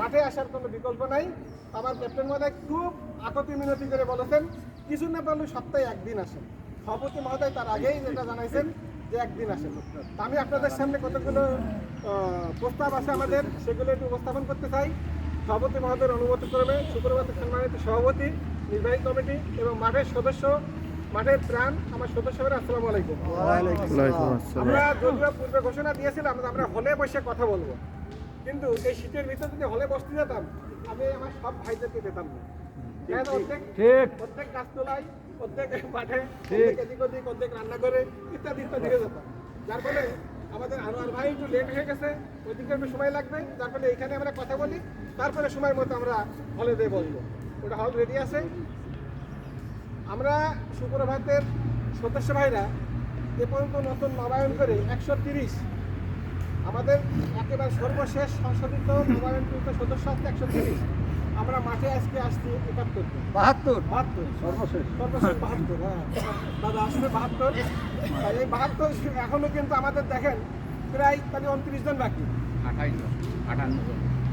মাঠে আসার কোনো বিকল্প নাই। আমার ক্যাপ্টেন মহোদয় খুব আকতি মিনতি করে বলেছেন কিছু না পারলে সপ্তাহে একদিন আসেন? সভাপতি মহোদয় তার আগেই যেটা জানাইছেন যে একদিন আসেন। আমি আপনাদের সামনে কতগুলো প্রস্তাব আছে আমাদের সেগুলো একটু উপস্থাপন করতে চাই। সভাপতি মহোদয়ের অনুমতি করবে শুক্রবার সম্মানিত সভাপতি নির্বাহী কমিটি এবং মাঠের সদস্য মাঠের প্রাণ আমার সদস্যরা আসসালামু আলাইকুম। আমরা যদিও পূর্বে ঘোষণা দিয়েছিলাম আমরা হলে বসে কথা বলব। কিন্তু এই শীতের ভিতরে যদি হলে বসতে যেতাম আমি আমার সব ভাইদেরকে পেতাম না। প্রত্যেক প্রত্যেক মাঠে এদিক ওদিক অর্ধেক রান্না করে ইত্যাদি ইত্যাদি হয়ে যেতাম যার ফলে আমাদের আনোয়ার ভাই একটু লেট হয়ে গেছে ওইদিকে একটু সময় লাগবে। যার ফলে এখানে আমরা কথা বলি তারপরে সময় মতো আমরা হলে দিয়ে বলব। ওটা হল রেডি আছে। আমরা সুপ্রভাতের সদস্য ভাইরা এ পর্যন্ত নতুন নবায়ন করে একশো তিরিশ আমাদের একেবারে সর্বশেষ সংশোধিত নবায়নকৃত সদস্য আছে একশো তিরিশ। আমরা মাঠে আজকে আসছি একাত্তর বাহাত্তর? বাহাত্তর। সর্বশেষ। সর্বশেষ বাহাত্তর হ্যাঁ। দাদা আসলে বাহাত্তর। এই বাহাত্তর এখনও কিন্তু আমাদের দেখেন প্রায় তাহলে উনত্রিশ জন বাকি।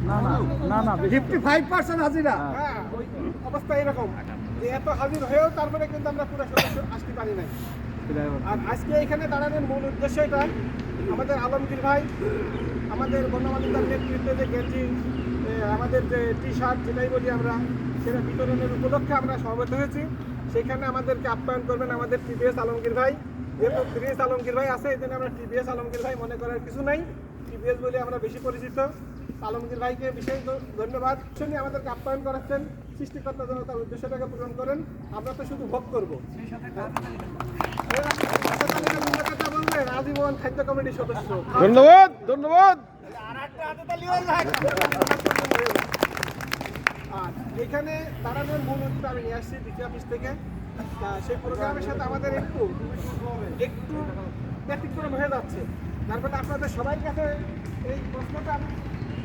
না না না না ফিফটি ফাইভ পার্সেন্ট হাজিরা। হ্যাঁ ওই অবস্থা এরকম। যে এত হাজির হয়েও তারপরে কিন্তু আমরা পুরো সদস্য আসতে পারি নাই। আর আজকে এখানে দাঁড়ানোর মূল উদ্দেশ্য এটা আমাদের আলমগীর ভাই আমাদের বন্যমালিকার নেতৃত্বে যে গেঞ্জি আমাদের যে টি শার্ট যেটাই বলি আমরা সেটা বিতরণের উপলক্ষে আমরা সমবেত হয়েছি। সেখানে আমাদেরকে আপ্যায়ন করবেন আমাদের টিভিএস আলমগীর ভাই। যেহেতু টিবিএস আলমগীর ভাই আছে এই জন্য আমরা টিভিএস আলমগীর ভাই মনে করার কিছু নাই। টিবিএস বলে আমরা বেশি পরিচিত। আলমগীর ভাইকে বিশেষ ধন্যবাদ। শুনি আমাদেরকে আপ্যায়ন করাচ্ছেন। সৃষ্টিকর্তা যেন তার উদ্দেশ্যটাকে পূরণ করেন। আমরা তো শুধু ভোগ করব। ধন্যবাদ ধন্যবাদ। আর এখানে দাঁড়ানোর মূল উদ্যোগ আমি নিয়ে আসছি দ্বিতীয় অফিস থেকে। সেই প্রোগ্রামের সাথে আমাদের একটু একটু ব্যতিক্রম হয়ে যাচ্ছে। ফলে আপনাদের সবাই কাছে এই প্রশ্নটা আমি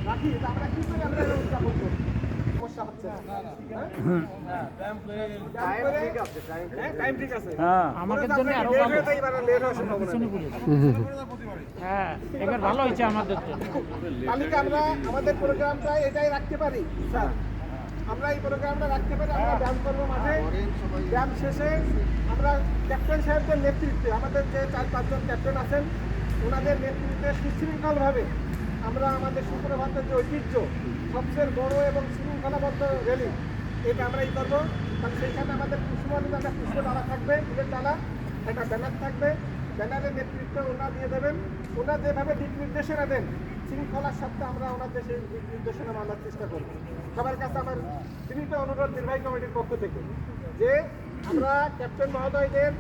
রাখি যে আমরা কি করে আমরা উদযাপন করি সমস্যা হচ্ছে। হ্যাঁ? হ্যাঁ, time ঠিক আছে। হ্যাঁ। আমাদের জন্য আরও হয়ে এবারে। হ্যাঁ ভালো হয়েছে আমাদের আমরা আমাদের প্রোগ্রামটা এটাই রাখতে পারি স্যার। আমরা এই প্রোগ্রামটা রাখতে পারি আমরা ব্যায়াম করব মাঠে। ব্যায়াম শেষে আমরা ক্যাপ্টেন সাহেবদের নেতৃত্বে আমাদের যে চার পাঁচজন ক্যাপ্টেন আছেন ওনাদের নেতৃত্বে সুশৃঙ্খলভাবে আমরা আমাদের সুপ্রভাতের যে ঐতিহ্য, সবচেয়ে বড় এবং শৃঙ্খলাবদ্ধ র্যালি এটা আমরা এই করব। কারণ সেইখানে আমাদের কুসুমালিতে একটা পুষ্প ডালা থাকবে, ফুলের ডালা একটা ব্যানার থাকবে। ব্যানারের নেতৃত্ব ওনারা দিয়ে দেবেন। ওনারা যেভাবে দিক নির্দেশনা দেন, শৃঙ্খলার সাথে আমরা ওনাদের সেই দিক নির্দেশনা মানার চেষ্টা করব। সবার কাছে আমার বিনীত অনুরোধ নির্বাহী কমিটির পক্ষ থেকে যে আমরা ক্যাপ্টেন মহোদয়দের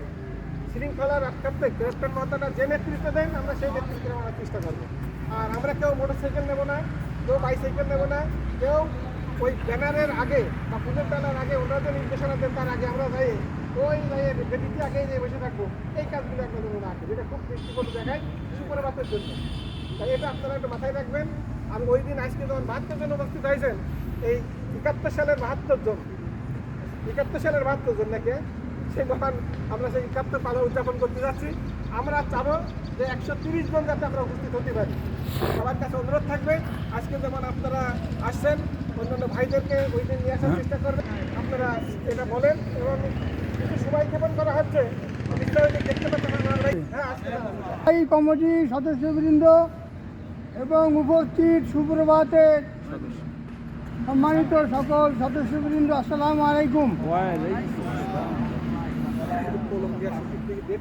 শৃঙ্খলা রক্ষার্থে, ক্যাপ্টেন মহোদয়রা যে নেতৃত্ব দেন, আমরা সেই নেতৃত্বে মানার চেষ্টা করব। আর আমরা কেউ মোটরসাইকেল নেব না, কেউ বাইসাইকেল নেব না, কেউ ওই ব্যানারের আগে বা পুজোর ডালার আগে ওনারা যে নির্দেশনা দেন, তার আগে আমরা যাই, ওই বেদিতে আগে যে বসে থাকব। এই কাজগুলো আপনাদের মনে রাখবে যেটা খুব দৃষ্টিকোণ দেখায় সুপরিবাতের জন্য। তাই এটা আপনারা একটু মাথায় রাখবেন। আর ওই দিন আজকে যখন বাহাত্তর জন উপস্থিত হয়েছেন, এই একাত্তর সালের বাহাত্তর জন, একাত্তর সালের বাহাত্তর জন নাকি? সেই মহান আমরা সেই একাত্তর পালন উদযাপন করতে যাচ্ছি। আমরা চাবো যে একশো তিরিশ জন যাতে আমরা উপস্থিত হতে পারি। সবার কাছে অনুরোধ থাকবে আজকে যেমন আপনারা আসছেন অন্যান্য ভাইদেরকে ওই দিন নিয়ে আসার চেষ্টা করবেন। আপনারা এটা বলেন এবং কিছু সময় ক্ষেপণ করা হচ্ছে। বিস্তারিত দেখতে পাচ্ছেন আমার ভাই হ্যাঁ। এই কমিটির সদস্যবৃন্দ এবং উপস্থিত সুপ্রভাতের সম্মানিত সকল সদস্যবৃন্দ আসসালামু আলাইকুম। Futbolun gerçeklikte gidip